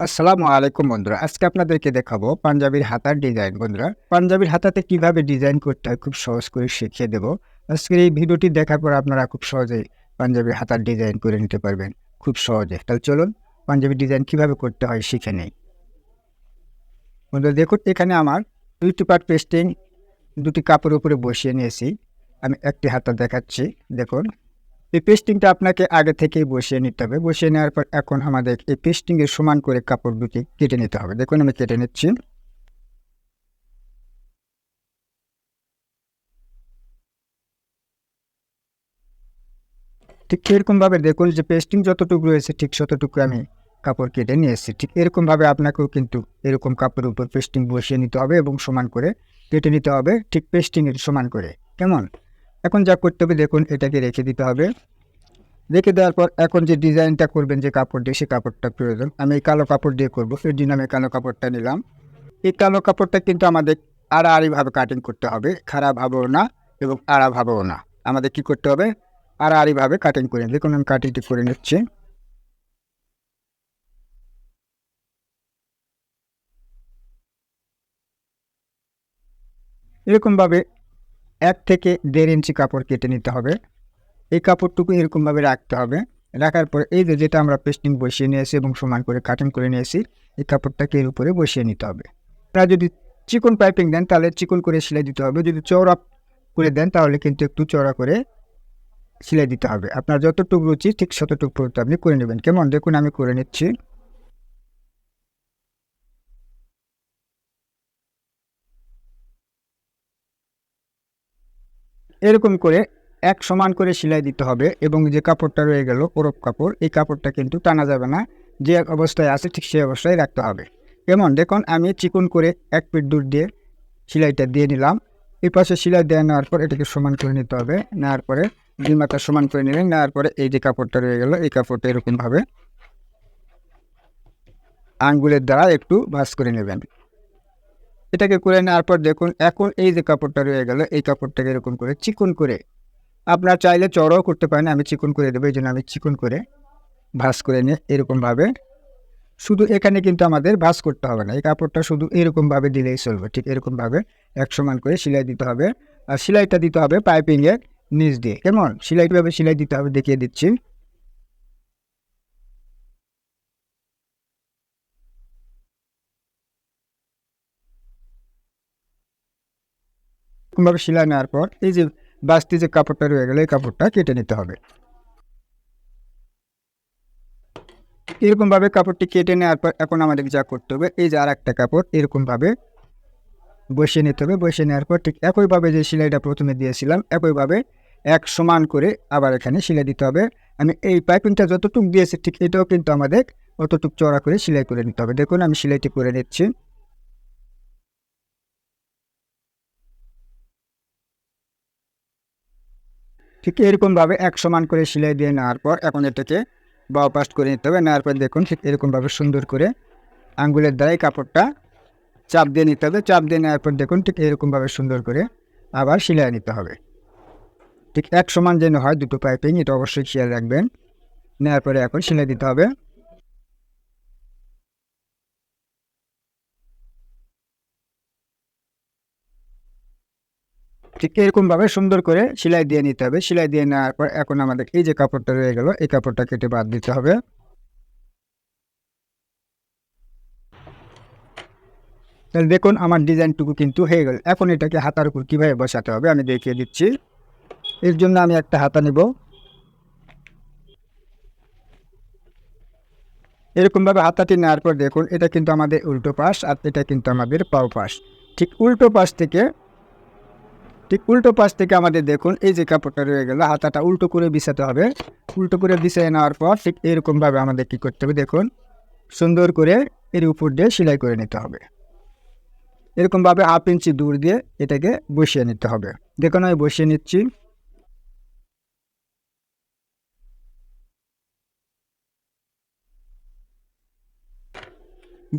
আসসালামু আলাইকুম বন্ধুরা। আজকে আপনাদেরকে দেখাবো পাঞ্জাবির হাতার ডিজাইন বন্ধুরা। পাঞ্জাবির হাতাতে কীভাবে ডিজাইন করতে হয় খুব সহজ করে শিখিয়ে দেবো। আজকের এই ভিডিওটি দেখার পর আপনারা খুব সহজেই পাঞ্জাবির হাতার ডিজাইন করে নিতে পারবেন। খুব সহজে। তাহলে চলুন পাঞ্জাবি ডিজাইন কীভাবে করতে হয় শিখে নেই। বন্ধুরা, দেখুন, এখানে আমার দুইটি পার্ট পেস্টিং দুটি কাপড়ের উপরে বসিয়ে নিয়েছি। আমি একটি হাতা দেখাচ্ছি। দেখুন এই পেস্টিংটা আপনাকে আগে থেকেই বসিয়ে নিতে হবে। বসিয়ে নেওয়ার পর এখন আমাদের এই পেস্টিংয়ের সমান করে কাপড় দুটি কেটে নিতে হবে। দেখুন, আমি কেটে নিচ্ছি। ঠিক এরকমভাবে দেখুন যে পেস্টিং যতটুকু রয়েছে, ঠিক ততটুকু আমি কাপড় কেটে নিয়ে এসেছি। ঠিক এরকমভাবে আপনাকেও কিন্তু এরকম কাপড়ের উপর পেস্টিং বসিয়ে নিতে হবে এবং সমান করে কেটে নিতে হবে। ঠিক পেস্টিংয়ের সমান করে। কেমন? এখন যা করতে হবে, দেখুন, এটাকে রেখে দিতে হবে। রেখে দেওয়ার পর এখন যে ডিজাইনটা করবেন, যে কাপড় দিয়ে সেই কাপড়টা প্রয়োজন। আমি এই কালো কাপড় দিয়ে করব। এর জন্য আমি কালো কাপড়টা নিলাম। এই কালো কাপড়টা কিন্তু আমাদের আড়াআড়িভাবে কাটিং করতে হবে। খারাপ হবেও না এবং আড়া ভাবেও না। আমাদের কি করতে হবে? আড়াআড়িভাবে কাটিং করে দেখুন আমি কাটিংটি করে নিচ্ছি। এরকমভাবে এক থেকে দেড় ইঞ্চি কাপড় কেটে নিতে হবে। এই কাপড়টুকু এরকমভাবে রাখতে হবে। রাখার পরে এই যে যেটা আমরা পেস্টিং বসিয়ে নিয়েছি এবং সমান করে কাটিং করে নিয়েছি, এই কাপড়টাকে এর উপরে বসিয়ে নিতে হবে। আপনারা যদি চিকন পাইপিং দেন, তাহলে চিকন করে সেলাই দিতে হবে। যদি চওড়া করে দেন, তাহলে কিন্তু একটু চওড়া করে সেলাই দিতে হবে। আপনার যতটুকু রুচি, ঠিক ততটুকু পড়তে আপনি করে নেবেন। কেমন? দেখুন, আমি করে নিচ্ছি। এরকম করে এক সমান করে সেলাই দিতে হবে এবং যে কাপড়টা রয়ে গেল ওরপ কাপড়, এই কাপড়টা কিন্তু টানা যাবে না। যে অবস্থায় আছে ঠিক সেই অবস্থায় রাখতে হবে। কেমন? দেখুন, আমি চিকন করে এক পিট দূর দিয়ে সেলাইটা দিয়ে নিলাম। এই পাশে সেলাই দিয়ে নেওয়ার পর এটাকে সমান করে নিতে হবে। নেওয়ার পরে দুই মাথা সমান করে নিলেন নেওয়ার পরে এই যে কাপড়টা রয়ে গেল, এই কাপড়টা এরকমভাবে আঙ্গুলের দ্বারা একটু ভাস করে নেবেন। এটাকে করে নেওয়ার পর দেখুন, এখন এই যে কাপড়টা রয়ে গেল, এই কাপড়টাকে এরকম করে চিকন করে আপনার চাইলে চড়াও করতে পারেন। আমি চিকন করে দেবো এই জন্য আমি চিকন করে ভাঁজ করে নিয়ে এরকমভাবে শুধু এখানে কিন্তু আমাদের ভাঁজ করতে হবে না। এই কাপড়টা শুধু এরকমভাবে দিলেই চলবে। ঠিক এরকমভাবে এক সমান করে সেলাই দিতে হবে। আর সেলাইটা দিতে হবে পাইপিংয়ের নিচ দিয়ে। কেমন? সেলাইভাবে সেলাই দিতে হবে, দেখিয়ে দিচ্ছি। এরকমভাবে সেলাই নেওয়ার পর এই যে বাস্তি যে কাপড়টা রয়ে গেলে, এই কাপড়টা কেটে নিতে হবে। এরকমভাবে কাপড়টি কেটে নেওয়ার পর এখন আমাদের যা করতে হবে, এই যে আর একটা কাপড়, এরকমভাবে বসিয়ে নিতে হবে। বসিয়ে নেওয়ার পর ঠিক একইভাবে যে সেলাইটা প্রথমে দিয়েছিলাম, একইভাবে এক সমান করে আবার এখানে সেলাই দিতে হবে। আমি এই পাইপিংটা যতটুকু দিয়েছি ঠিক এটাও কিন্তু আমাদের অতটুকু চড়া করে সেলাই করে নিতে হবে। দেখুন, আমি সেলাইটি করে নিচ্ছি। ঠিক এরকমভাবে এক সমান করে সেলাই দিয়ে নেওয়ার পর এখন এটাকে বাও পাস্ট করে নিতে হবে। নেওয়ার পর দেখুন ঠিক এরকমভাবে সুন্দর করে আঙ্গুলের দ্বারাই কাপড়টা চাপ দিয়ে নিতে হবে। চাপ দিয়ে নেওয়ার পর দেখুন ঠিক এরকমভাবে সুন্দর করে আবার সেলাই নিতে হবে। ঠিক এক সমান যেন হয় দুটো পাইপিং, এটা অবশ্যই খেয়াল রাখবেন। নেওয়ার পরে এখন সেলাই দিতে হবে। ঠিক এরকমভাবে সুন্দর করে সেলাই দিয়ে নিতে হবে। সেলাই দিয়ে নেওয়ার পর এখন আমাদের এই যে কাপড়টা রয়ে গেল, এই কাপড়টা কেটে বাদ দিতে হবে। তাহলে দেখুন আমার ডিজাইনটুকু কিন্তু হয়ে গেল। এখন এটাকে হাতার উপর কীভাবে বসাতে হবে আমি দেখিয়ে দিচ্ছি। এর জন্য আমি একটা হাতা নেব। এরকমভাবে হাতাটি নেওয়ার পর দেখুন, এটা কিন্তু আমাদের উল্টো পাশ আর এটা কিন্তু আমাদের পাও পাশ। ঠিক উল্টো পাশ থেকে ঠিক উল্টো পাশ থেকে আমাদের দেখুন, এই যে কাপড়টা রয়ে গেল, হাতাটা উল্টো করে বিছাতে হবে। উল্টো করে বিছিয়ে নেওয়ার পর ঠিক এরকমভাবে আমাদের কী করতে হবে দেখুন, সুন্দর করে এর উপর দিয়ে সেলাই করে নিতে হবে। এরকমভাবে হাফ ইঞ্চি দূর দিয়ে এটাকে বসিয়ে নিতে হবে। দেখুন আমি বসিয়ে নিচ্ছি।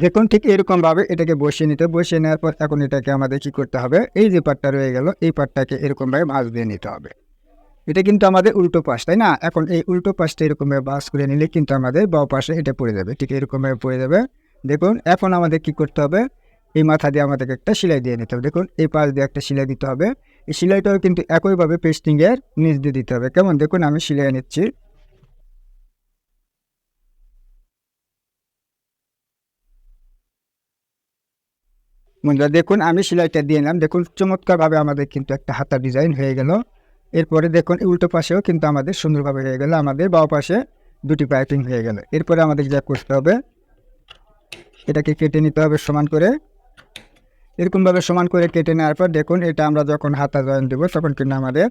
দেখুন, ঠিক এরকমভাবে এটাকে বসিয়ে নিতে বসিয়ে নেওয়ার পর এখন এটাকে আমাদের কি করতে হবে? এই যে পাটটা রয়ে গেল, এই পাটটাকে এরকমভাবে ভাঁজ দিয়ে নিতে হবে। এটা কিন্তু আমাদের উল্টো পাশ, তাই না? এখন এই উল্টো পাশটা এরকমভাবে বাস করে নিলে কিন্তু আমাদের বাও পাশে এটা পড়ে যাবে, ঠিক এরকমভাবে পড়ে যাবে। দেখুন, এখন আমাদের কি করতে হবে? এই মাথা দিয়ে আমাদেরকে একটা সেলাই দিয়ে নিতে হবে। দেখুন, এই পাশ দিয়ে একটা সেলাই দিতে হবে। এই সেলাইটাও কিন্তু একইভাবে পেস্টিংয়ের নিচ দিয়ে দিতে হবে। কেমন? দেখুন, আমি সেলাই নিচ্ছি। বন্ধুরা দেখুন, আমি সেলাইটা দিয়ে নিলাম। দেখুন, চমৎকারভাবে আমাদের কিন্তু একটা হাতা ডিজাইন হয়ে গেল। এরপরে দেখুন উল্টো পাশেও কিন্তু আমাদের সুন্দরভাবে হয়ে গেল। আমাদের বাও পাশে দুটি পাইপিং হয়ে গেল। এরপরে আমাদের যা করতে হবে, এটাকে কেটে নিতে হবে সমান করে। এরকমভাবে সমান করে কেটে নেওয়ার পর দেখুন, এটা আমরা যখন হাতা জয়েন দেবো, তখন কিন্তু আমাদের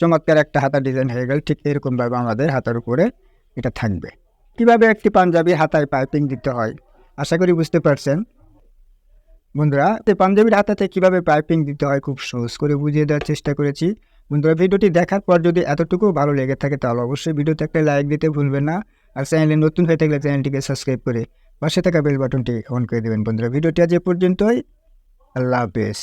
চমৎকার একটা হাতা ডিজাইন হয়ে গেল। ঠিক এরকমভাবে আমাদের হাতার উপরে এটা থাকবে। কীভাবে একটি পাঞ্জাবি হাতায় পাইপিং দিতে হয়? আশা করি বুঝতে পারছেন। বন্ধুরা পাঞ্জাবির হাতাতে কীভাবে পাইপিং দিতে হয় খুব সহজ করে বুঝিয়ে দেওয়ার চেষ্টা করেছি। বন্ধুরা, ভিডিওটি দেখার পর যদি এতটুকু ভালো লেগে থাকে তাহলে অবশ্যই ভিডিওতে একটা লাইক দিতে ভুলবেন না। আর চ্যানেলে নতুন হয়ে থাকলে চ্যানেলটিকে সাবস্ক্রাইব করে পাশে থাকা বেল বাটনটি অন করে দেবেন। বন্ধুরা, ভিডিওটি আজ এ পর্যন্তই। আল্লাহ হাফেজ।